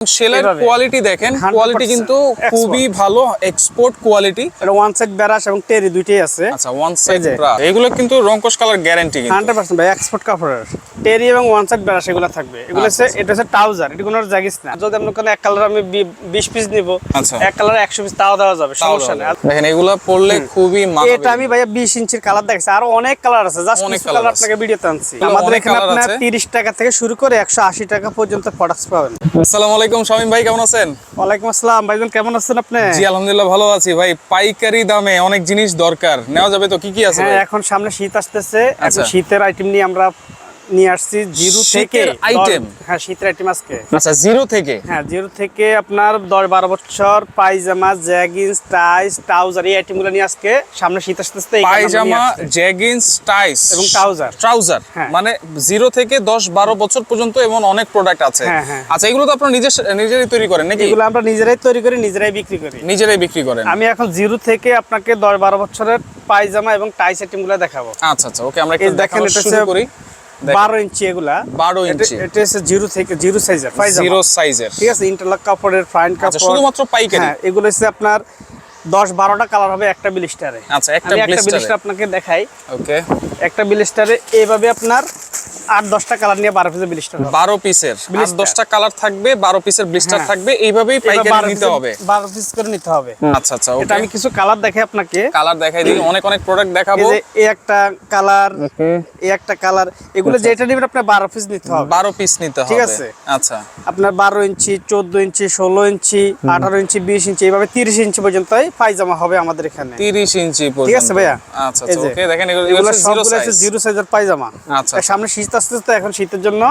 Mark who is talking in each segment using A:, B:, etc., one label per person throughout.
A: সেলের কোয়ালিটি দেখেন কোয়ালিটি কিন্তু খুবই ভালো এক্সপোর্ট কোয়ালিটি
B: এটা ওয়ান সাইড ব্যারাস এবং টেরি দুইটাই আছে।
A: আচ্ছা ওয়ান সাইড
B: যে।
A: এগুলো কিন্তু রংকশ কালার গ্যারান্টি কিন্তু।
B: হান্ড্রেড পার্সেন্ট ভাই এক্সপোর্ট কাপড়ের। টেরি এবং ওয়ান সাইড ব্যারাস এগুলো থাকবে। এগুলো হচ্ছে
A: আচ্ছা,
B: এটা হচ্ছে ট্রাউজার এটা কোনো জাগিস না। যদি কোনো এক কালার আমি বিশ পিস নিব
A: আচ্ছা।
B: এক কালার একশো পিস তাও দেওয়া যাবে সমস্যা নেই।
A: দেখেন এগুলো পরলে খুবই
B: এটা আমি ভাইয়া বিশ ইঞ্চির কালার দেখছি আরও অনেক কালার আছে। জাস্ট কিছু কালার আপনাকে ভিডিওতে আনছি। আমাদের এখানে আপনার
A: আছে।
B: তিরিশ টাকা থেকে শুরু করে একশো আশি টাকা পর্যন্ত প্রোডাক্টস পাবেন।
A: আসসালামু আলাইকুম। শামিম ভাই কেমন আছেন?
B: ওয়ালাইকুম আসসালাম। ভাইজান কেমন আছেন আপনি?
A: জি আলহামদুলিল্লাহ ভালো আছি ভাই। পাইকারি দামে অনেক জিনিস দরকার। নেওয়া যাবে তো? কি কি আছে
B: হ্যাঁ এখন সামনে শীত আসতেছে। এখন
A: আচ্ছা।
B: শীতের আইটেম নিয়ে আমরা নিয়ে আসছি জিরো থেকে দশ- হ্যাঁ শীতের আইটেম আজকে।
A: আচ্ছা জিরো থেকে?
B: হ্যাঁ জিরো থেকে আপনার দশ বারো বছর পায়জামা জ্যাগিন্স টাইস ট্রাউজার এই আইটেমগুলো নিয়ে আজকে সামনে শীত কারণে
A: পায়জামা জ্যাগিন্স টাইস
B: এবং।
A: ট্রাউজার
B: হ্যাঁ।
A: মানে জিরো থেকে দশ বারো বছর পর্যন্ত এমন অনেক প্রোডাক্ট আছে।
B: হ্যাঁ, হ্যাঁ।
A: আচ্ছা এগুলো তো আপনারা নিজের নিজেরাই তৈরি করেন নাকি?
B: এগুলো আমরা নিজেরাই তৈরি করি নিজেরাই বিক্রি করি।
A: নিজেরাই বিক্রি করেন।
B: আমি এখন জিরো থেকে আপনাকে দশ বারো বছরের পায়জামা এবং টাইস আইটেমগুলো দেখাবো।
A: আচ্ছা আচ্ছা ওকে আমরা একটু
B: দেখেন এটা
A: করি।
B: বারো ইঞ্চি এগুলা।
A: 12
B: এটা-
A: ইঞ্চি।
B: এটা হচ্ছে জিরো থেকে জিরো সাইজের
A: জিরো সাইজের।
B: ঠিক আছে ইন্টারলক কাপড়ের ফাইন
A: আচ্ছা
B: কাপড়।
A: শুধুমাত্র পাইকারি?
B: হ্যাঁ এগুলো হচ্ছে আপনার দশ বারোটা কালার হবে একটা বিলিস্টারে
A: আচ্ছা, একটা
B: বিলিস্টার আপনাকে দেখাই।
A: ওকে
B: একটা ব্লিস্টারে এইভাবে আপনার আট দশটা কালার নিয়ে বারো পিসের বিলিস্টার
A: বারো পিসের আট দশটা কালার থাকবে বারো পিসের ব্লিস্টার
B: হ্যাঁ।
A: থাকবে এইভাবেই পাইকারি নিতে হবে।
B: বারো পিস করে নিতে হবে।
A: আচ্ছা আচ্ছা
B: এটা আমি কিছু কালার দেখাই আপনাকে।
A: কালার দেখাই দিই অনেক অনেক প্রোডাক্ট দেখাবো।
B: এই একটা কালার এই একটা কালার এগুলো যেটা নেবেন আপনার বারো পিস নিতে হবে।
A: বারো পিস নিতে হবে।
B: ঠিক আছে।
A: আচ্ছা।
B: আপনার বারো ইঞ্চি চোদ্দ ইঞ্চি ষোলো ইঞ্চি আঠারো ইঞ্চি বিশ ইঞ্চি এইভাবে তিরিশ ইঞ্চি পর্যন্ত পায়জামা হবে আমাদের এখানে।
A: তিরিশ ইঞ্চি
B: ঠিক আছে ভাইয়া?
A: আচ্ছা আচ্ছা দেখেন এগুলো জিরো
B: সাইজের পায়জামা।
A: আচ্ছা,
B: সামনে শীত আসতে আস্তে এখন শীতের জন্য।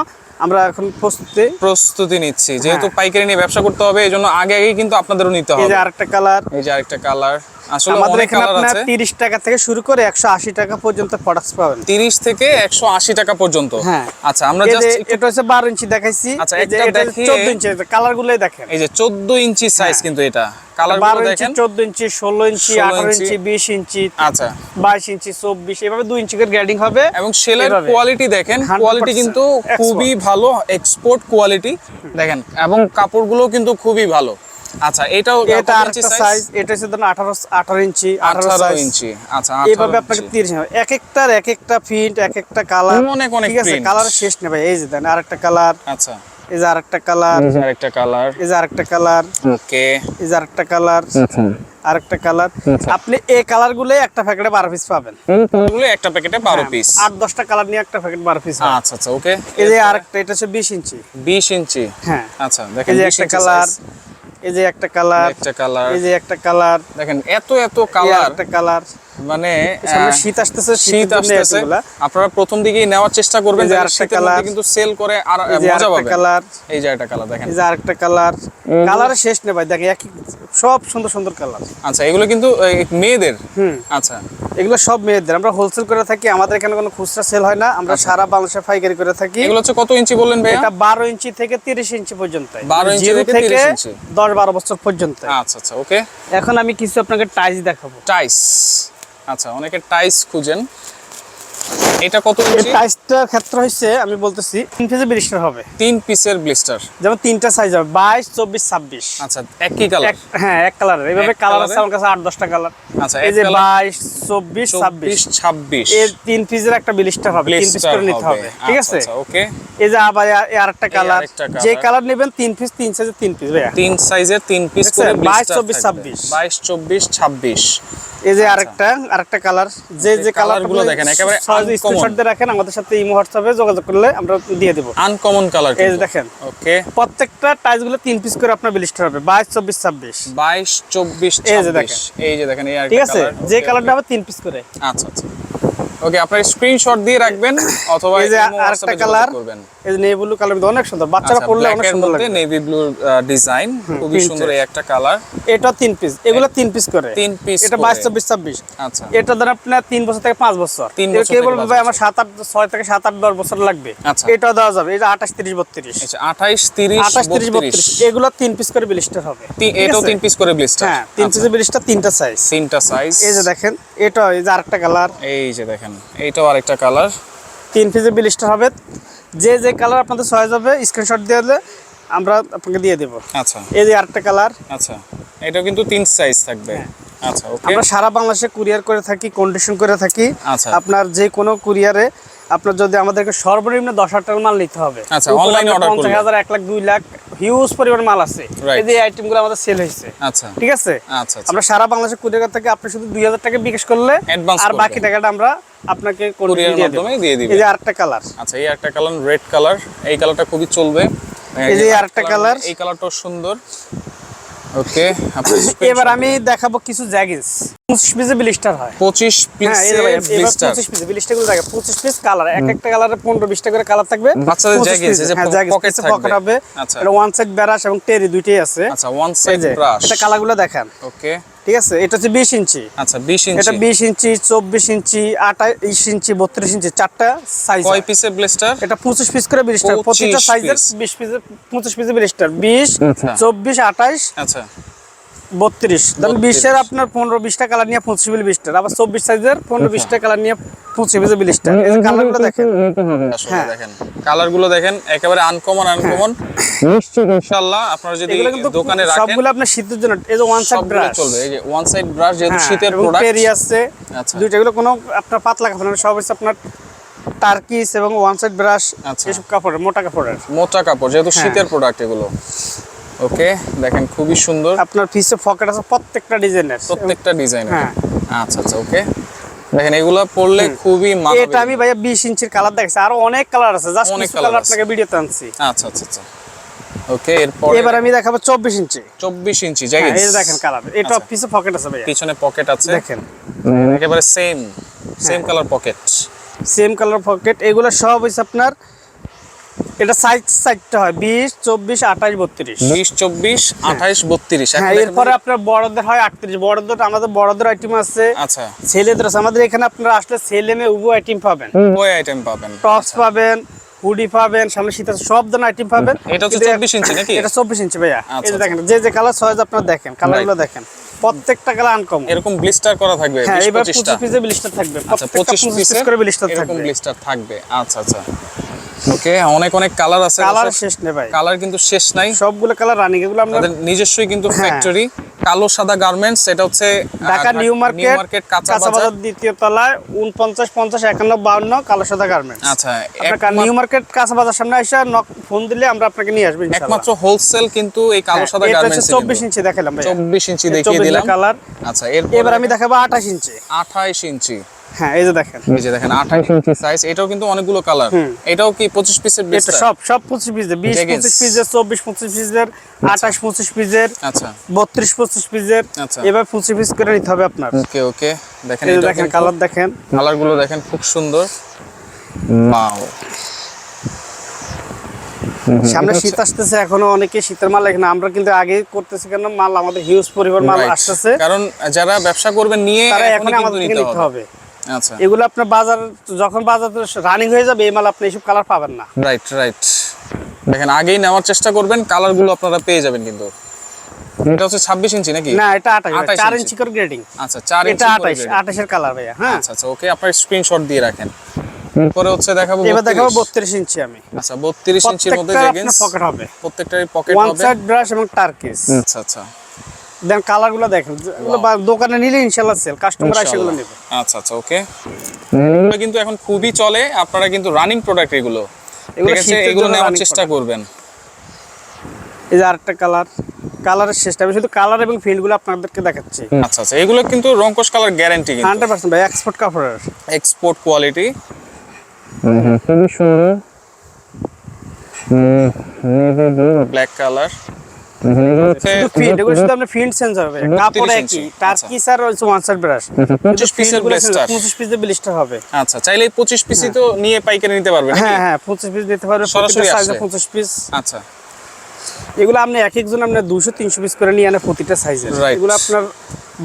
B: আমরা এখন প্রস্তুতি
A: প্রস্তুতি নিচ্ছি। যেহেতু
B: হ্যাঁ।
A: পাইকারি নিয়ে ব্যবসা করতে হবে এই জন্য আগে আগে কিন্তু আপনাদেরও নিতে
B: এই
A: হবে।
B: যে আরেকটা কালার।
A: এই যে আরেকটা কালার।
B: আমাদের এখানে আপনার
A: আছে।
B: তিরিশ টাকা থেকে শুরু করে একশো আশি টাকা পর্যন্ত প্রোডাক্টস পাবেন।
A: থেকে টাকা পর্যন্ত।
B: হ্যাঁ।
A: আচ্ছা আমরা জাস্ট
B: এটা হচ্ছে বারো ইঞ্চি দেখাইছি।
A: আচ্ছা,
B: এই যে
A: একটা
B: এটা
A: দেখিয়ে-
B: চোদ্দ ইঞ্চি কালার দেখেন।
A: এই যে চোদ্দ ইঞ্চি সাইজ কিন্তু এটা। কালার দেখেন।
B: চোদ্দ ইঞ্চি ষোলো ইঞ্চি
A: 16 ইঞ্চি।
B: ইঞ্চি বিশ ইঞ্চি
A: আচ্ছা।
B: বাইশ ইঞ্চি চব্বিশ এভাবে দুই ইঞ্চি করে গ্রেডিং হবে।
A: এবং সেলের কোয়ালিটি দেখেন। কোয়ালিটি কিন্তু খুবই ভালো এক্সপোর্ট কোয়ালিটি দেখেন এবং কাপড়গুলো কিন্তু খুবই ভালো। আচ্ছা এটাও
B: এটা
A: ইঞ্চি
B: একটা
A: সাইজ
B: সাইজ এটা হচ্ছে ধরুন আঠারো আঠারো ইঞ্চি আঠারো
A: 18 ইঞ্চি আচ্ছা
B: এইভাবে আপনাকে
A: ইঞ্চি।
B: তিরিশ হবে এক একটার এক একটা প্রিন্ট এক একটা কালার
A: অনেক অনেক
B: ঠিক আছে কালার শেষ নেই ভাই এই যে দেন আরেকটা কালার
A: আচ্ছা।
B: এই যে আরেকটা কালার
A: আরেকটা কালার
B: এই যে আরেকটা কালার
A: ওকে।
B: এই যে আরেকটা কালার আরেকটা কালার আপনি এই কালারগুলো একটা প্যাকেটে বারো পিস পাবেন।
A: একটা প্যাকেটে 12 পিস
B: আট দশটা কালার নিয়ে একটা প্যাকেট বারো পিস
A: আচ্ছা আচ্ছা ওকে।
B: এই যে আরেকটা এটা হচ্ছে বিশ ইঞ্চি।
A: 20 ইঞ্চি।
B: হ্যাঁ।
A: আচ্ছা দেখেন
B: এই যে একটা কালার। এই যে একটা কালার
A: একটা কালার
B: এই যে একটা কালার
A: দেখেন এত এত কালার
B: একটা কালার
A: মানে
B: শীত আসতেছে
A: শীত আসতেছে। আপনারা প্রথম দিকেই নেওয়ার চেষ্টা করবেন
B: যে আরেকটা colour।
A: কিন্তু সেল করে আর মজা পাবেন।
B: কালার।
A: এই যে একটা কালার দেখেন।
B: এই যে আরেকটা কালার। কালার শেষ নেই ভাই দেখেন সব সুন্দর সুন্দর কালার।
A: আচ্ছা এগুলো কিন্তু মেয়েদের?
B: হুম।
A: আচ্ছা।
B: এগুলো সব মেয়েদের। আমরা হোলসেল করে থাকি আমাদের এখানে কোনো খুচরা সেল হয় না। আমরা সারা বাংলাদেশে পাইকারি করে থাকি।
A: এগুলো হচ্ছে কত ইঞ্চি বললেন ভাইয়া?
B: এটা বারো ইঞ্চি থেকে তিরিশ ইঞ্চি পর্যন্ত।
A: 12 ইঞ্চি থেকে 30 ইঞ্চি।
B: দশ বারো বছর পর্যন্ত।
A: আচ্ছা আচ্ছা ওকে।
B: এখন আমি কিছু আপনাকে টাইস দেখাবো।
A: টাইস আচ্ছা অনেকে টাইস খুঁজেন। এটা কত
B: এই
A: ইঞ্চি?
B: টাইসটার ক্ষেত্রে হচ্ছে আমি বলতেছি তিন পিসে বিরিশটার হবে।
A: তিন পিসের ব্লিস্টার
B: যেমন তিনটা সাইজ হবে বাইশ চব্বিশ ছাব্বিশ।
A: আচ্ছা একই কালার
B: হ্যাঁ এক কালার এইভাবে কালার আছে আমার কাছে আট দশটা কালার
A: আচ্ছা
B: এই যে
A: colour,
B: বাইশ চব্বিশ ছাব্বিশ।
A: 24 ছাব্বিশ।
B: এর তিন পিসের একটা বিলিস্টার হবে তিন পিস করে নিতে হবে। ঠিক
A: আচ্ছা,
B: আছে?
A: আচ্ছা ওকে
B: এই যে আবার আর একটা কালার যে কালার নেবেন তিন পিস তিন সাইজের তিন পিস ভাইয়া।
A: তিন সাইজের তিন পিস? করে
B: 22, 24, 26
A: বাইশ চব্বিশ ছাব্বিশ।
B: এই যে আরেকটা আরেকটা কালার যে যে
A: কালারগুলো দেখেন, একেবারে uncommon।
B: স্ক্রিনশট দিয়ে রাখেন আমাদের সাথে ইমো হোয়াটসঅ্যাপে যোগাযোগ করলে আমরা দিয়ে দেব।
A: আনকমন কালার
B: এই দেখেন।
A: ওকে
B: প্রত্যেকটা টাইলসগুলো তিন পিস করে আপনার বিলিস্টার হবে বাইশ চব্বিশ ছাব্বিশ।
A: বাইশ চব্বিশ
B: এই যে
A: দেখেন। এই যে দেখেন এই
B: ঠিক আছে? যে কালারটা হবে তিন পিস করে।
A: আচ্ছা আচ্ছা। ওকে আপনার স্ক্রিনশট দিয়ে রাখবেন অথবা
B: এই যে আরেকটা কালার এই যে নেভি ব্লু কালার অনেক সুন্দর। বাচ্চারা
A: আচ্ছা
B: পরলে অনেক সুন্দর
A: নেভি ব্লু ডিজাইন খুবই সুন্দর এই একটা কালার
B: এটা তিন পিস এগুলো তিন পিস করে।
A: তিন piece
B: এটা
A: করে।
B: বাইশ চব্বিশ ছাব্বিশ।
A: আচ্ছা।
B: এটা ধরেন আপনার তিন বছর থেকে পাঁচ বছর।
A: তিন বছর পাঁচ
B: ভাই আমার সাত আট ছয় থেকে সাত আট দশ বছর লাগবে।
A: আচ্ছা।
B: এটা দেওয়া যাবে। এটা আঠাশ তিরিশ বত্রিশ।
A: আচ্ছা আঠাইশ তিরিশ
B: আঠাশ তিরিশ
A: বত্রিশ।
B: বত্রিশ। এগুলো তিন পিস করে বিলিস্টার হবে।
A: এটাও তিন পিস করে ব্লিস্টার
B: হ্যাঁ তিন পিসের বিলিস্টার তিনটা সাইজ
A: তিনটা সাইজ
B: এই যে দেখেন এটা এই যে আরেকটা কালার
A: এই যে দেখেন এইটাও আরেকটা কালার।
B: তিন পিসের বিলিশটা হবে। যে যে কালার আপনাদের সহজ হবে স্ক্রিনশট দিয়ে দিলে আমরা আপনাকে দিয়ে দেবো।
A: আচ্ছা।
B: এই যে আরেকটা কালার।
A: আচ্ছা এটাও কিন্তু তিন সাইজ থাকবে। আচ্ছা ওকে
B: আমরা সারা বাংলাদেশে কুরিয়ার করে থাকি কন্ডিশন করে থাকি।
A: আচ্ছা।
B: আপনার যে কোনো কুরিয়ারে আপনার যদি আমাদেরকে সর্বনিম্ন দশ হাজার টাকার মাল নিতে হবে।
A: আচ্ছা,
B: পঞ্চাশ হাজার এক লাখ দুই লাখ হিউজ পরিমাণ মাল আছে। এই যে আইটেমগুলো আমাদের সেল হয়েছে।
A: আচ্ছা।
B: ঠিক আছে?
A: আচ্ছা
B: আমরা সারা বাংলাদেশে কুরিয়ার থেকে আপনি শুধু দুই হাজার টাকা বিকাশ করলে আর বাকি টাকাটা আমরা আপনাকে করে
A: Courier
B: দিয়ে
A: মাধ্যমে দিয়ে দিবেন।
B: এই যে আরেকটা কালার
A: আচ্ছা এই একটা কালার রেড কালার এই কালারটা খুবই চলবে।
B: এই যে আরেকটা colour।
A: এই কালারটাও সুন্দর। ওকে
B: এবার আমি দেখাবো কিছু জ্যাগিন্স। পঁচিশ পিসে ব্লিস্টার হয়।
A: পঁচিশ
B: হ্যাঁ এই যে ভাই,
A: পিসের
B: এবার
A: ব্লিস্টার
B: পঁচিশ পিস ব্লিস্টারগুলো দেখে পঁচিশ পিস কালার এক একটা কালারে পনেরো বিশটা করে কালার থাকবে।
A: বাচ্চাদের
B: 25 piece,
A: এই যে
B: হ্যাঁ, এ
A: থাকবে।
B: pocket হবে।
A: আচ্ছা।
B: এটা ওয়ান সাইড ব্রাশ এবং টেরি দুইটাই আছে।
A: আচ্ছা ওয়ান সাইড ব্রাশ
B: এটা কালারগুলো দেখেন।
A: ওকে
B: ঠিক আছে? এটা হচ্ছে বিশ ইঞ্চি।
A: আচ্ছা বিশ
B: এটা
A: ইঞ্চি
B: বিশ ইঞ্চি চব্বিশ ইঞ্চি আঠাইশ ইঞ্চি বত্রিশ ইঞ্চি চারটা সাইজ
A: কয় পিসের ব্লিস্টার
B: এটা পঁচিশ পিস করে ব্লিস্টার প্রতিটা সাইজের
A: piece।
B: বিশ পিসের পঁচিশ পিসের ব্লিস্টার বিশ
A: আচ্ছা।
B: চব্বিশ আঠাইশ।
A: আচ্ছা।
B: বত্রিশ। ধরুন
A: 32
B: বিশের আপনার পনেরো বিশটা কালার নিয়ে পঁচিশ বিল বিশটার আবার চব্বিশ সাইজের পনেরো বিশটা কালার নিয়ে পঁচিশ বিল কালারগুলো দেখেন। হ্যাঁ।
A: দেখেন কালারগুলো দেখেন একেবারে আনকমন আনকমন নিশ্চয় ইনশাআল্লাহ আপনারা যদি দোকানে রাখেন
B: সবগুলো আপনার শীতের জন্য এই যে ওয়ান সাইড ব্রাশ
A: চলবে। এই যে ওয়ান সাইড ব্রাশ যেহেতু শীতের প্রোডাক্ট
B: পেরি আছে।
A: আচ্ছা।
B: কোনো আপনার পাতলা কাপড় সব হচ্ছে আপনার টার্কিস এবং ওয়ান সাইড ব্রাশ
A: আচ্ছা।
B: এসব কাপড়ের মোটা কাপড়ের।
A: মোটা কাপড় যেহেতু
B: হ্যাঁ।
A: শীতের প্রোডাক্ট এগুলো। ওকে দেখেন খুবই সুন্দর।
B: আপনার পিসে পকেট আছে প্রত্যেকটা ডিজাইনের।
A: প্রত্যেকটা ডিজাইনের।
B: হ্যাঁ।
A: আচ্ছা আচ্ছা ওকে। দেখেন এগুলো পরলে খুবই
B: এটা আমি ভাইয়া বিশ ইঞ্চির কালার দেখছি আরও অনেক কালার আছে। জাস্ট
A: অনেক
B: কালার আপনাকে ভিডিওতে আনছি।
A: আচ্ছা আচ্ছা আচ্ছা। ওকে এরপর
B: এবার আমি দেখাবো চব্বিশ ইঞ্চি।
A: চব্বিশ ইঞ্চি
B: হ্যাঁ,
A: জায়গা
B: এই দেখেন কালার এটা
A: আচ্ছা।
B: পিসে পকেট আছে ভাইয়া।
A: পিছনে পকেট আছে।
B: দেখেন।
A: একেবারে same. Same colour pocket
B: same colour pocket এগুলো সব হচ্ছে আপনার এটা সাইজ সাইজটা হয় বিশ চব্বিশ আঠাশ বত্রিশ।
A: বিশ চব্বিশ আঠাইশ বত্রিশ।
B: হ্যাঁ এরপরে আপনার বড়দের হয় আটত্রিশ। বড়দের আমাদের বড়দের আইটেম আছে।
A: আচ্ছা।
B: ছেলেদের আছে। আমাদের এখানে আপনারা আসলে ছেলে মেয়ে উভয় আইটেম পাবেন।
A: ওই আইটেম পাবেন।
B: টপস পাবেন হুডি পাবেন সামনে শীত আছে, সব ধরনের আইটেম পাবেন।
A: এটা হচ্ছে
B: কিন্তু
A: 24 ইঞ্চি নাকি?
B: এটা চব্বিশ ইঞ্চি ভাইয়া।
A: আচ্ছা,
B: এই
A: আচ্ছা।
B: দেখেন যে যে কালার সহজ আপনার দেখেন কালারগুলো দেখেন প্রত্যেকটা কালার আনকম
A: এরকম ব্লিস্টার করা থাকবে
B: হ্যাঁ এবার
A: পঁচিশটা।
B: পঁচিশ পিসে ব্লিস্টার থাকবে
A: আচ্ছা
B: পিস করে ব্লিস্টার
A: এরকম
B: থাকবে।
A: ব্লিস্টার থাকবে। আচ্ছা আচ্ছা। ওকে অনেক অনেক কালার আছে
B: কালার শেষ নেই ভাই।
A: কালার কিন্তু শেষ নাই।
B: সবগুলো কালার রানিং এগুলো আমরা
A: তাদের নিজস্বই কিন্তু। ফ্যাক্টরি কালো সাদা গার্মেন্টস এটা হচ্ছে
B: ঢাকা নিউ মার্কেট
A: মার্কেট কাঁচা বাজার।
B: দ্বিতীয় তলায় উনপঞ্চাশ পঞ্চাশ একান্ন বাউন্ন কালো সাদা গার্মেন্টস
A: আচ্ছা
B: আপনার নিউ মার্কেট কাঁচা বাজার সামনে এসে নক ফোন দিলে আমরা আপনাকে নিয়ে আসব ইনশাআল্লাহ
A: একমাত্র হোলসেল কিন্তু এই কালো সাদা
B: হ্যাঁ, এটা হচ্ছে
A: গার্মেন্টস
B: চব্বিশ ইঞ্চি দেখালাম ভাই
A: চব্বিশ ইঞ্চি দেখিয়ে দিলাম।
B: কালার
A: আচ্ছা এরপর
B: এবার আমি দেখাবো আঠাশ ইঞ্চি।
A: আঠাইশ ইঞ্চি।
B: হ্যাঁ এই যে দেখেন।
A: এই যে দেখেন আঠাইশ ইঞ্চি সাইজ এটাও কিন্তু অনেকগুলো কালার এটাও কি পঁচিশ পিসের
B: এটা সব পিসের পিসের চব্বিশ পঁচিশ পিসের আঠাশ পঁচিশ পিসের
A: আচ্ছা।
B: বত্রিশ পঁচিশ পিসের
A: আচ্ছা।
B: এবার পঁচিশ পিস করে নিতে হবে আপনার।
A: ওকে ওকে। দেখেন এটা
B: দেখেন কালার দেখেন।
A: কালারগুলো দেখেন খুব সুন্দর। ওয়াও
B: সামনে শীত আসতেছে এখনও অনেকে শীতের মাল এখানে আমরা কিন্তু আগে করতেছি কেন মাল আমাদের হিউজ পরিমাণ মাল আসতেছে।
A: কারণ যারা ব্যবসা করবেন নিয়ে
B: তারা এখন আমাদের
A: নিতে হবে।
B: এগুলো আপনার বাজার যখন বাজার রানিং হয়ে যাবে এই মাল আপনি এইসব কালার পাবেন না।
A: রাইট রাইট দেখেন আগেই নেওয়ার চেষ্টা করবেন কালারগুলো আপনারা পেয়ে যাবেন কিন্তু। এটা হচ্ছে ছাব্বিশ ইঞ্চি নাকি?
B: না এটা
A: 28
B: চার
A: ইঞ্চি।
B: ইঞ্চি করে গ্রেডিং
A: আচ্ছা চার ইঞ্চি
B: এটা
A: করে
B: আঠাশ
A: grading।
B: আঠাশের কালার ভাইয়া হ্যাঁ।
A: আচ্ছা আচ্ছা ওকে আপনার স্ক্রিনশট দিয়ে রাখেন। হচ্ছে দেখাবো
B: এবার দেখাবো
A: 32
B: বত্রিশ ইঞ্চি আমি।
A: আচ্ছা বত্রিশ ইঞ্চির মধ্যে
B: প্রত্যেকটা পকেট হবে।
A: প্রত্যেকটারই পকেট
B: ওয়ান সাইড ব্রাশ এবং টার্কিস
A: আচ্ছা আচ্ছা।
B: দেন কালারগুলো দেখেন এগুলো বা- দোকানে নিলে ইনশাল্লাহ সেল কাস্টমার এসে এগুলো নেবে
A: আচ্ছা আচ্ছা ওকে এগুলো কিন্তু এখন খুবই চলে আপনারা কিন্তু রানিং প্রোডাক্ট এগুলো
B: এগুলো
A: এগুলো নেওয়ার চেষ্টা করবেন
B: এই যে আরেকটা কালার কালারের শেষটা আমি শুধু কালার এবং ফিল্ডগুলো আপনাদেরকে দেখাচ্ছি
A: আচ্ছা আচ্ছা এগুলো কিন্তু রঙ্কশ কালার গ্যারান্টি কিন্তু
B: হান্ড্রেড পার্সেন্ট ভাই এক্সপোর্ট কাপড়ের
A: এক্সপোর্ট কোয়ালিটি হুম
C: খুবই সুন্দর
A: ব্ল্যাক কালার
B: ফিল্ড এগুলো শুধু আপনার ফিল্ড চেঞ্জ হবে। কাপড় একই টার্কিস আর হচ্ছে ওয়ান সাইড ব্রাশ
A: 25 পিসের blister।
B: পঁচিশ পিসের ব্লিস্টার হবে।
A: আচ্ছা চাইলে পঁচিশ পিসই তো নিয়ে পাইকারি নিতে পারবেন
B: হ্যাঁ হ্যাঁ পঁচিশ পিস দিতে পারবে
A: সরাসরি
B: প্রতিটা সাইজে
A: আসলে।
B: পঁচিশ পিস
A: আচ্ছা।
B: এগুলো আপনি এক একজন আপনার দুশো তিনশো পিস করে নিয়ে আনে প্রতিটা সাইজের. এগুলো আপনার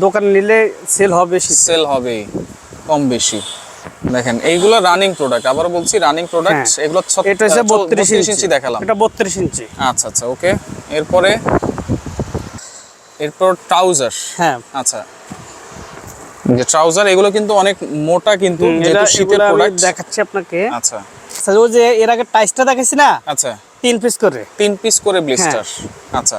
B: দোকানে নিলে সেল হবে
A: সেল হবে কম বেশি। দেখেন এইগুলো রানিং প্রোডাক্ট আবার বলছি রানিং প্রোডাক্ট
B: হ্যাঁ।
A: এগুলো
B: এটা হচ্ছে
A: চৌ-
B: বত্রিশ ইঞ্চি।
A: ইঞ্চি দেখালাম।
B: এটা বত্রিশ ইঞ্চি।
A: আচ্ছা আচ্ছা ওকে। এরপরে এরপর ট্রাউজার
B: হ্যাঁ।
A: আচ্ছা। যে ট্রাউজার এগুলো কিন্তু অনেক মোটা কিন্তু যেহেতু শীতের প্রোডাক্ট
B: দেখাচ্ছি আপনাকে।
A: আচ্ছা।
B: আচ্ছা, ওই যে এর আগে টাইসটা দেখাইছি না?
A: আচ্ছা।
B: তিন পিস করে।
A: তিন পিস করে ব্লিস্টার
B: হ্যাঁ।
A: আচ্ছা।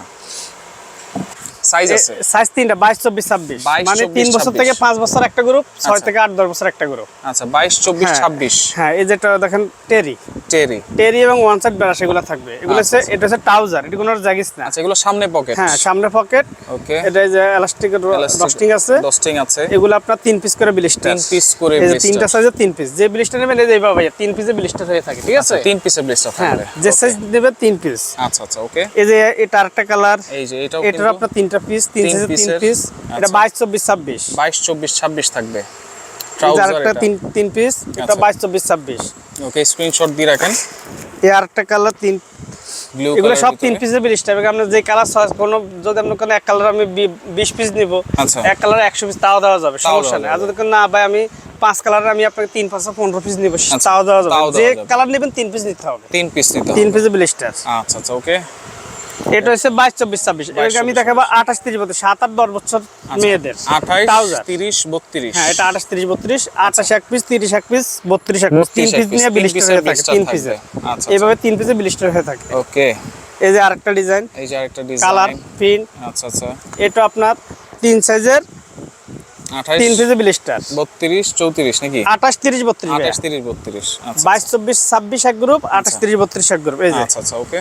A: সাইজ আছে।
B: সাইজ তিনটা বাইশ চব্বিশ ছাব্বিশ। মানে তিন বছর থেকে
A: 26
B: বছর একটা গ্রুপ
A: আচ্ছা।
B: থেকে বছর একটা গ্রুপ
A: আচ্ছা বাইশ চব্বিশ
B: হ্যাঁ।
A: ছাব্বিশ।
B: হ্যাঁ এই যেটা দেখেন টেরি
A: টেরি
B: টেরি এবং ওয়ান সাইড ব্রাশ এগুলো থাকবে। এগুলো হচ্ছে
A: আচ্ছা,
B: এটা হচ্ছে ট্রাউজার এটা কোনো জাগিস না।
A: আচ্ছা এগুলো সামনে পকেট
B: হ্যাঁ সামনে পকেট
A: ওকে
B: এটা যে এলাস্টিকের ডস্টিং আছে।
A: ডস্টিং আছে।
B: এগুলো আপনার তিন পিস করে ব্লিস্টার
A: তিন পিস করে blister।
B: তিনটা সাইজের তিন পিস যে ব্লিস্টার নেবেন এই যে এইভাবে পিসে ব্লিস্টার হয়ে থাকে ঠিক
A: আচ্ছা
B: আছে?
A: তিন ব্লিস্টার
B: হ্যাঁ
A: থাকবে।
B: যে সাইজ নেবে তিন পিস
A: আচ্ছা আচ্ছা ওকে
B: এই যে এটা আরেকটা কালার
A: এই যে এটাও কিন্তু
B: আপনার তিনটা পিস তিন সাইজের তিন পিস এটা
A: আচ্ছা।
B: বাইশ চব্বিশ ছাব্বিশ।
A: বাইশ চব্বিশ ছাব্বিশ থাকবে।
B: আরেকটা তিন তিন পিস এটা
A: আচ্ছা।
B: বাইশ চব্বিশ ছাব্বিশ।
A: ওকে স্ক্রিনশট দিয়ে রাখেন।
B: এই আরেকটা কালার তিন এগুলো সব তিন পিসের ব্লিস্টার এবং আপনার যে কালার কোনো যদি আপনার কোনো এক কালার আমি বিশ পিস নিব
A: আচ্ছা।
B: এক কালার একশো পিস তাও দেওয়া যাবে। সমস্যা নেই। আর যদি না ভাই আমি পাঁচ কালার আমি আপনাকে তিন পাঁচশো পনেরো পিস নিব। তাও দেওয়া যাবে। যে কালার নেবেন তিন পিস নিতে হবে।
A: তিন পিস নিতে
B: তিন
A: আচ্ছা আচ্ছা ওকে
B: এটা হচ্ছে বাইশ চব্বিশ ছাব্বিশ। আমি
A: 22,
B: দেখাবো আঠাশ তিরিশ বছর সাত আট দশ বছর মেয়েদের।
A: আঠাইশ
B: Trouser।
A: তিরিশ বত্রিশ।
B: হ্যাঁ এটা আঠাশ তিরিশ বত্রিশ আঠাশ এক পিস তিরিশ এক পিস বত্রিশ এক পিস তিন পিস নিয়ে
A: তিন
B: হয়ে থাকে তিন পিসে
A: আচ্ছা,
B: এইভাবে তিন পিসে ব্লিস্টার হয়ে থাকে।
A: ওকে।
B: এই যে আরেকটা ডিজাইন
A: এই যে আরেকটা
B: কালার প্রিন্ট
A: আচ্ছা আচ্ছা।
B: এটা আপনার তিন সাইজের তিন পিসে ব্লিস্টার
A: বত্রিশ চৌত্রিশ নাকি?
B: আঠাশ তিরিশ বত্রিশ
A: আঠাশ তিরিশ বত্রিশ। আচ্ছা
B: বাইশ চব্বিশ ছাব্বিশ এক গ্রুপ আঠাশ তিরিশ বত্রিশ এক গ্রুপ এই যে।
A: আচ্ছা আচ্ছা ওকে।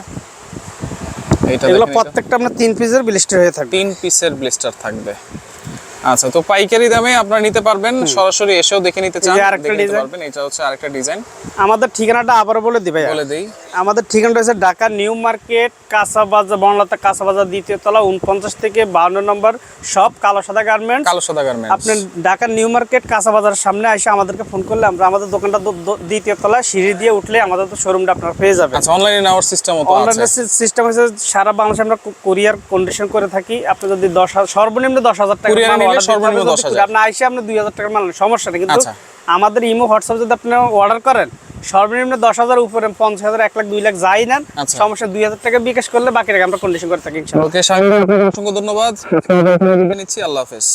B: এগুলো। প্রত্যেকটা আপনার তিন পিসের ব্লিস্টার হয়ে থাকবে
A: তিন পিসের ব্লিস্টার থাকবে আচ্ছা তো পাইকারি দামে আপনারা নিতে পারবেন সরাসরি এসেও দেখে নিতে চান দেখে নিতে পারবেন এটা হচ্ছে আরেকটা ডিজাইন
B: আমাদের ঠিকানাটা আবারও বলে দিবে
A: বলে দেই।
B: আমাদের ঠিকানাটা হচ্ছে ঢাকা নিউ মার্কেট কাঁচা বাজার বনলতা কাঁচা বাজার দ্বিতীয় তলা উনপঞ্চাশ থেকে বাউন্ন নম্বর সব কালো সাদা গার্মেন্টস
A: কালো সাদা গার্মেন্টস
B: আপনি ঢাকা নিউ মার্কেট কাঁচা বাজারের সামনে এসে আমাদেরকে ফোন করলে আমরা আমাদের দোকানটা দ্বিতীয় তলা সিঁড়ি দিয়ে উঠলে আমাদের তো শোরুমটা আপনারা পেয়ে যাবেন।
A: আচ্ছা অনলাইনে নেওয়ার সিস্টেম তো আছে।
B: অনলাইনে সিস্টেম হচ্ছে সারা বাংলাদেশে আমরা কোরিয়ার কন্ডিশন করে থাকি। আপনি যদি দশ সর্বনিম্ন দশ হাজার টাকা
A: Courier এ
B: মাল
A: নিলে
B: order দিতে
A: সর্বনিম্ন 10,000
B: আপনি আইসে আপনি দুই হাজার টাকার মাল সমস্যা নেই। কিন্তু
A: আচ্ছা।
B: আমাদের ইমো হোয়াটসঅ্যাপ যদি আপনি অর্ডার করেন সর্বনিম্ন দশ হাজার উপরে পঞ্চাশ হাজার এক লাখ দুই লাখ যাই নেন
A: আচ্ছা।
B: সমস্যা দুই হাজার টাকা বিকাশ করলে বাকি টাকা আমরা কন্ডিশন করে থাকি
A: ওকে অসংখ্য ধন্যবাদ। নিচ্ছি আল্লাহ হাফেজ।